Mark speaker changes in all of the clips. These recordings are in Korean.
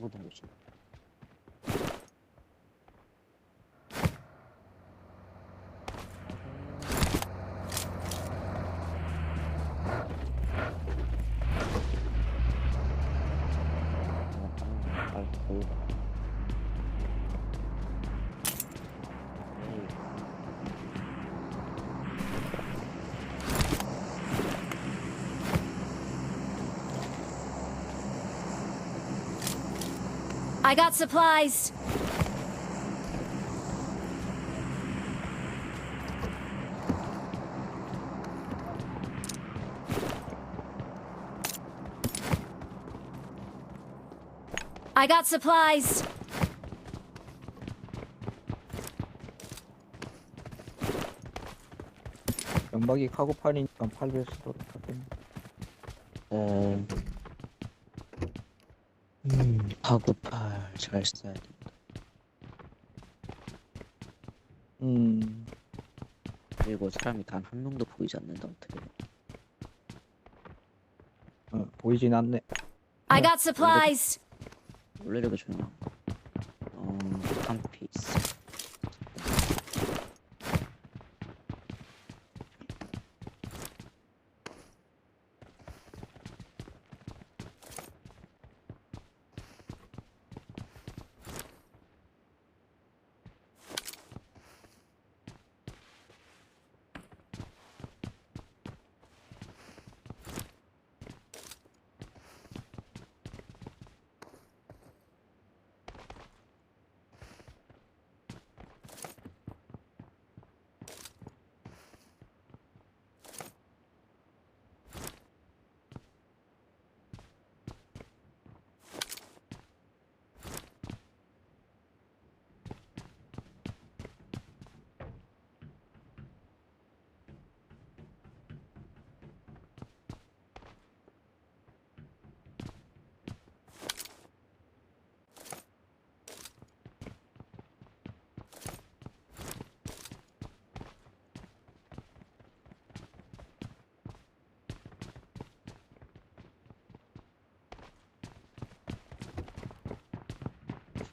Speaker 1: 많이 묻은 곳이. 빨리 보이
Speaker 2: I got supplies. I got supplies.
Speaker 3: 연막이 카고팔이니까 팔릴 수도 있거든.
Speaker 1: 음, 음, 파고팔 잘 써야 돼.
Speaker 3: 음,
Speaker 1: 그리고 사람이 단 한 명도 보이지 않는다 어떻게?
Speaker 3: 어, 보이진 않네.
Speaker 2: I got supplies.
Speaker 1: 원래 이렇게 조용한 거. 어, 한 피스.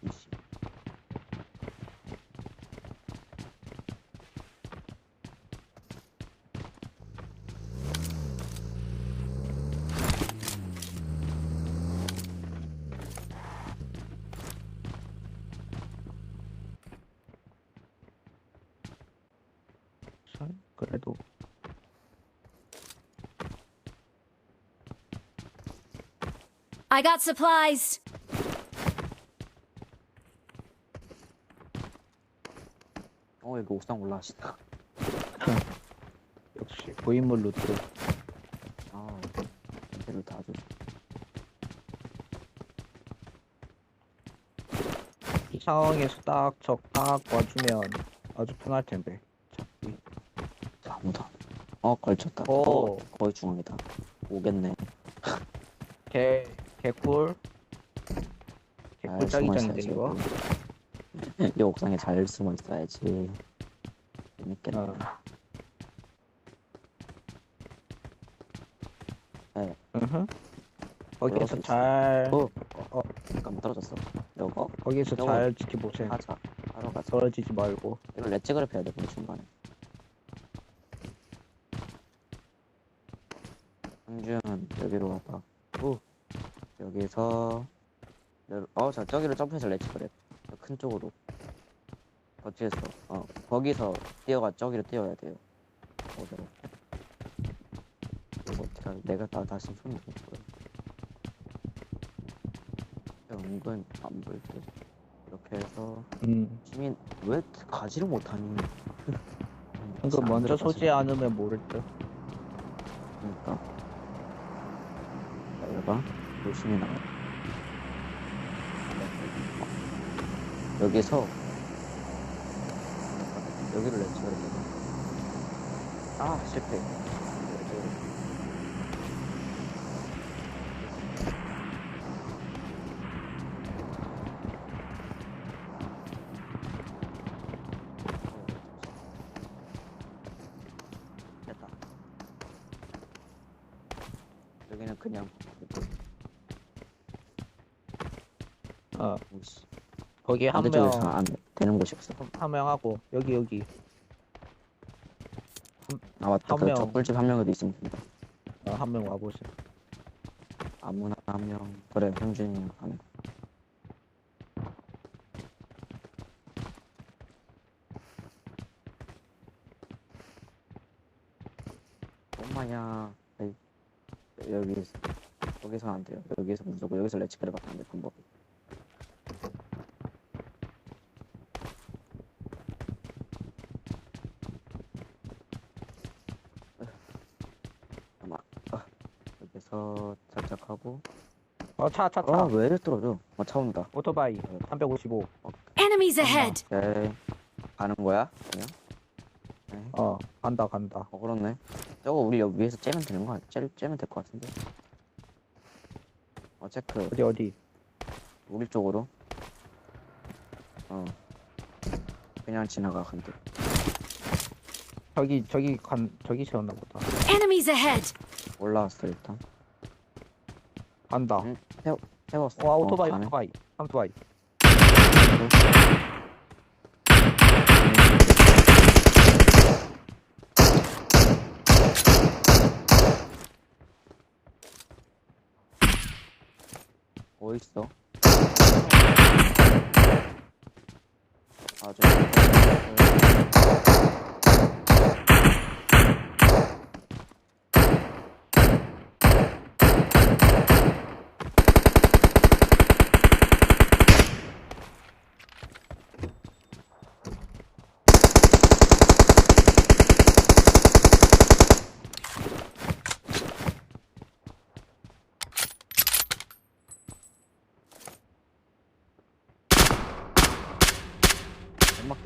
Speaker 1: 잠시.
Speaker 3: 자, 그래도
Speaker 2: I got supplies.
Speaker 1: 어 여기 옥상 올라가시다.
Speaker 3: 역시 고인물 루트.
Speaker 1: 아, 전체를 다 줘.
Speaker 3: 이 상황에서 딱 적딱 와주면 아주 편할 텐데.
Speaker 1: 와. 어 걸쳤다.
Speaker 3: 오.
Speaker 1: 어, 거의 중앙이다. 오겠네.
Speaker 3: 개 개꿀.
Speaker 1: 잘
Speaker 3: 개꿀
Speaker 1: 숨어
Speaker 3: 짝이잖데
Speaker 1: 있어야지,
Speaker 3: 이거.
Speaker 1: 이 옥상에 잘 숨어 있어야지. 재밌겠네.
Speaker 3: 어.
Speaker 1: 네.
Speaker 3: 으흠. 거기에서 잘
Speaker 1: 어.
Speaker 3: 어,
Speaker 1: 잠깐만 떨어졌어. 이거
Speaker 3: 거기에서
Speaker 1: 저거-
Speaker 3: 잘 지켜보세요.
Speaker 1: 하자. 하러 가자.
Speaker 3: 떨어지지 말고.
Speaker 1: 이거 렛츠 그룹 해야 돼, 우리 중간에. 상준, 여기로 와봐. 오. 여기서, 여- 어, 자, 저기로 점프해서 렛츠 그룹. 저큰 쪽으로. 거치에서, 어, 거기서 뛰어가, 저기로 뛰어야 돼요. 어디로. 이거 어떻게 하지? 내가 나 다시 손이 못 보여. 은근 안 보일 때. 이렇게 해서,
Speaker 3: 음.
Speaker 1: 시민, 왜 가지를 못하니?
Speaker 3: 이거 먼저 소지 않으면 모를 듯.
Speaker 1: 그러니까 자, 이거 봐. 열심히 나와. 여기서 여기를 냈지 그러면 아 실패. 그냥
Speaker 3: 어. 거기 한 명
Speaker 1: 반대쪽에서 안 되는 곳이 없어.
Speaker 3: 한 명 하고 여기 여기
Speaker 1: 아 맞다.
Speaker 3: 한
Speaker 1: 그
Speaker 3: 명.
Speaker 1: 적꿀집 한 명에도 있으면 된다.
Speaker 3: 어, 한명 와보세요.
Speaker 1: 아무나 한 명. 그래 형준이 한. 엄마야. 에이, 여기서 여기서 안 돼요. 여기서 무조건 여기서 레츠크를. 방법. 아마 아, 여기서 살짝 하고
Speaker 3: 어 차 차 차
Speaker 1: 아, 왜 이렇게 떨어져? 어, 차 온다.
Speaker 3: 오토바이 355.
Speaker 2: Enemies ahead!
Speaker 1: 오케이. 가는 거야? 그냥? 네.
Speaker 3: 어 간다 간다.
Speaker 1: 어, 그렇네. 저거 우리 여기 위에서 째면 되는 거 아니야? 째, 째면 될 것 같은데. 어, 체크.
Speaker 3: 어디 어디?
Speaker 1: 우리 쪽으로. 어. 그냥 지나가, 근데.
Speaker 3: 저기 저기 간 저기 세웠나 보다.
Speaker 2: Enemies ahead!
Speaker 1: 올라왔어, 일단.
Speaker 3: 간다.
Speaker 1: 응, 세웠어.
Speaker 3: 와 오토바이
Speaker 1: 어, 가네.
Speaker 3: 오토바이 오토바이.
Speaker 1: 뭐 있어? 아, 저.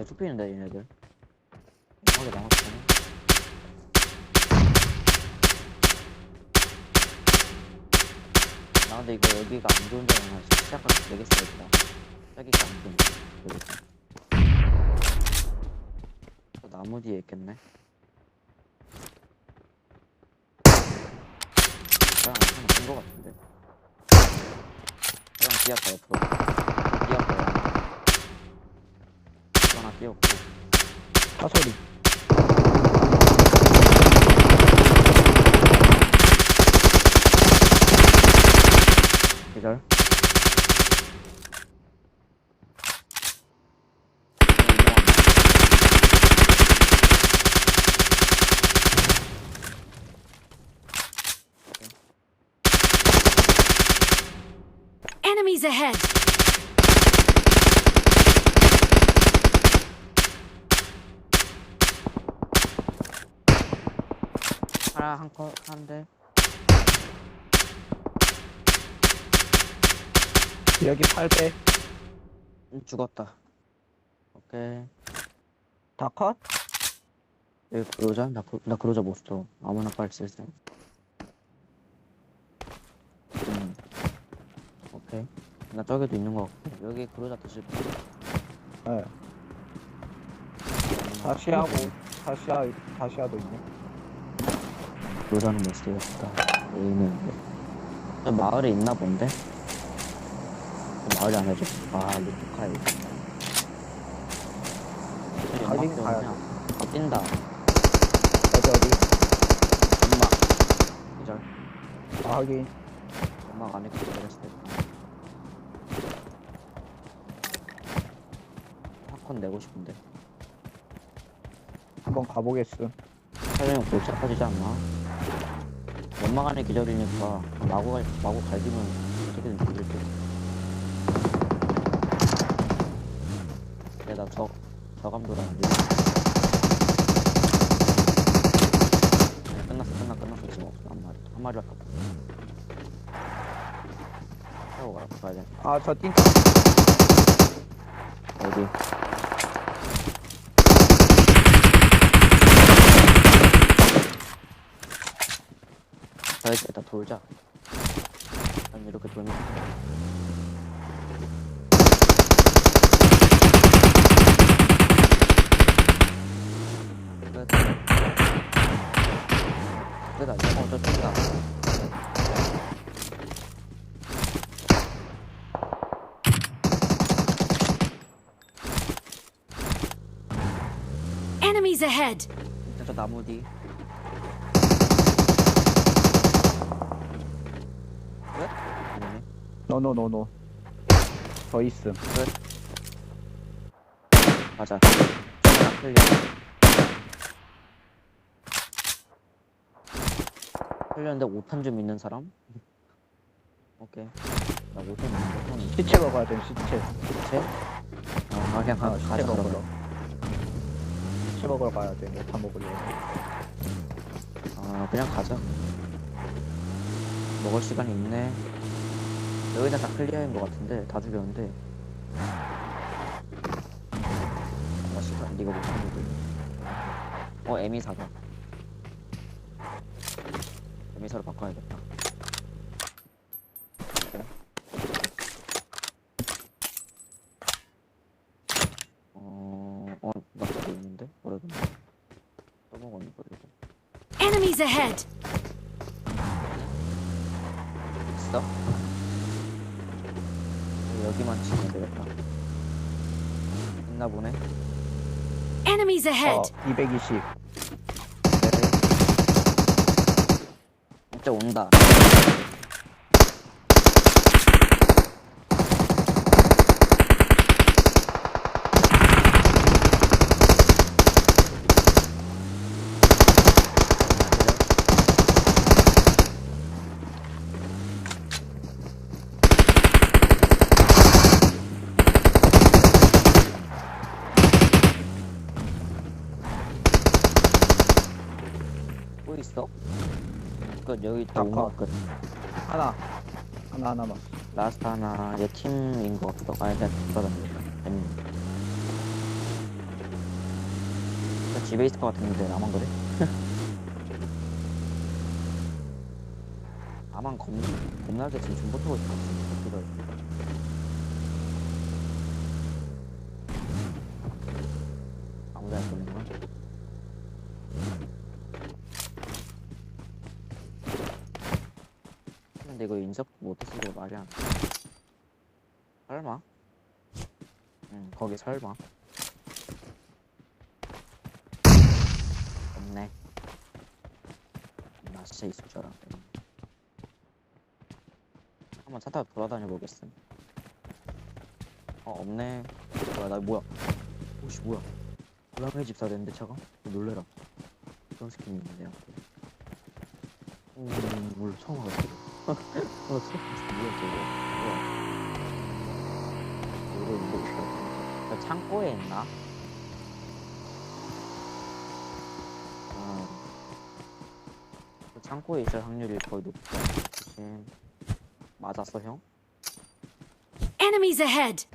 Speaker 1: 계속 피는데, 얘네들. 연막이 남았잖아. 나 근데 이거 여기가 안 좋은 데랑 시작할 때 되겠어, 여기다. 여기가 안 좋은 데, 나무 뒤에 있겠네. 그냥 하나 뜬거 같은데. 그냥 뛰었다, 옆으로. 뛰었다, 하나 뛰었고.
Speaker 3: 차 소리.
Speaker 1: 기절.
Speaker 2: Enemies ahead!
Speaker 1: 하나 한컷 한대.
Speaker 3: 여기 8배
Speaker 1: 음, 죽었다. 오케이.
Speaker 3: 다 컷?
Speaker 1: 여기 그로자? 나, 그, 나 그로자 못 써. 아무나 빨리 쓸 수. 음. 오케이. 나 저기도 있는 거 같고. 여기 그로자 드실 거.
Speaker 3: 네. 다시 하고 다시 하 다시 하도 있네.
Speaker 1: 못 쓰겠다. 여기는. 저 마을에 있나 본데? 저 마을이 안 해줘. 아, 루프카이.
Speaker 3: 가긴 가야
Speaker 1: 아, 뛴다.
Speaker 3: 어디 어디?
Speaker 1: 엄마. 기절.
Speaker 3: 아 하긴
Speaker 1: 엄마가 안 했고 그랬을 때. 팝콘 내고 싶은데.
Speaker 3: 한번 가보겠음.
Speaker 1: 사장님 골치 아파지지 않나? 안에 기절이니까 마구 갈, 마구 갈기면 어떻게든 죽일게. 근데 나 저, 저감도라는데. 끝났어, 끝나, 끝났어. 지금 없어. 한 마리. 한 마리밖에 없어. 타고 가라, 가야 돼.
Speaker 3: 아저 뛴다.
Speaker 1: 어디? 자 이제 일단 돌자. 난 이렇게 돌면 끝 끝. 어, 저 죽다.
Speaker 2: Enemies ahead.
Speaker 1: 저 나무 뒤.
Speaker 3: 노노노노. 더 있음.
Speaker 1: 맞아. 저거 클리어. 클리어인데 5탄 좀 있는 사람? 오케이. 나 5탄 있는데 형
Speaker 3: 시체 먹어야 돼, 시체.
Speaker 1: 시체? 어, 그냥 가,
Speaker 3: 아, 시체
Speaker 1: 가자
Speaker 3: 먹으러.
Speaker 1: 그러면.
Speaker 3: 시체 먹으러 가야 돼, 못타 먹으려고.
Speaker 1: 아, 그냥 가자. 먹을 시간이 있네. 여기는 다 클리어인 것 같은데 다 죽였는데. 아, 시간 네가 못하는 거지. 어, 에미 사다. 에미사로 바꿔야겠다. 어, 어, 나 있는데?
Speaker 2: Enemies ahead!
Speaker 1: 있어? 여기만 치면 되겠다. 있나 보네.
Speaker 2: Enemies
Speaker 3: 어,
Speaker 2: ahead!
Speaker 3: 220.
Speaker 1: 진짜 온다. 또 있어? 끝 여기 또
Speaker 3: 아까.
Speaker 1: 온것 끝.
Speaker 3: 하나. 하나 하나만.
Speaker 1: 라스트 하나 얘 팀인 것 같기도 하고 아니 그냥 나 집에 있을 것 같은데 나만 그래? 나만 겁, 겁나게 지금 좀 못하고 있을 것 같은데 어떻게 해야 아 근데 이거 인접 못했으니까 말이 안 돼. 설마? 응, 거기 설마. 없네. 나 진짜 있을 줄 알았는데. 한번 차 타고 돌아다녀 보겠음. 어, 없네. 뭐야, 나 뭐야. 오씨, 뭐야. 고양이 집사 됐는데 차가? 놀래라. 그런 스킨이 있는데. 음, 뭘 처음 알았어. 어, 저, 뭐야, 저거. 뭐야. 이거, 이거. 저 창고에 있나? 어. 그 창고에 있을 확률이 거의 높다. 조심. 맞았어, 형?
Speaker 2: Enemies ahead!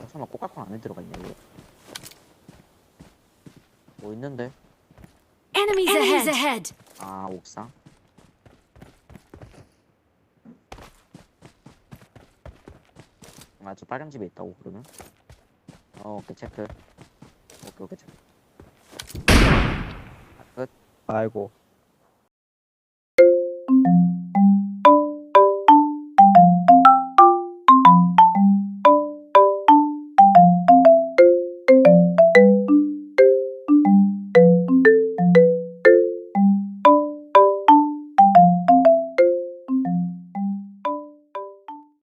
Speaker 1: 야, 설마 꼬깔콘 안에 들어가 있냐, 이거? 뭐 있는데?
Speaker 3: Enemies,
Speaker 2: ahead!
Speaker 1: 아, 옥상? 아, 저 빨간 집에 있다고, 그러면? 어, 오케이, 체크. 오케이, 오케이, 체크. 아, 끝.
Speaker 3: 아이고.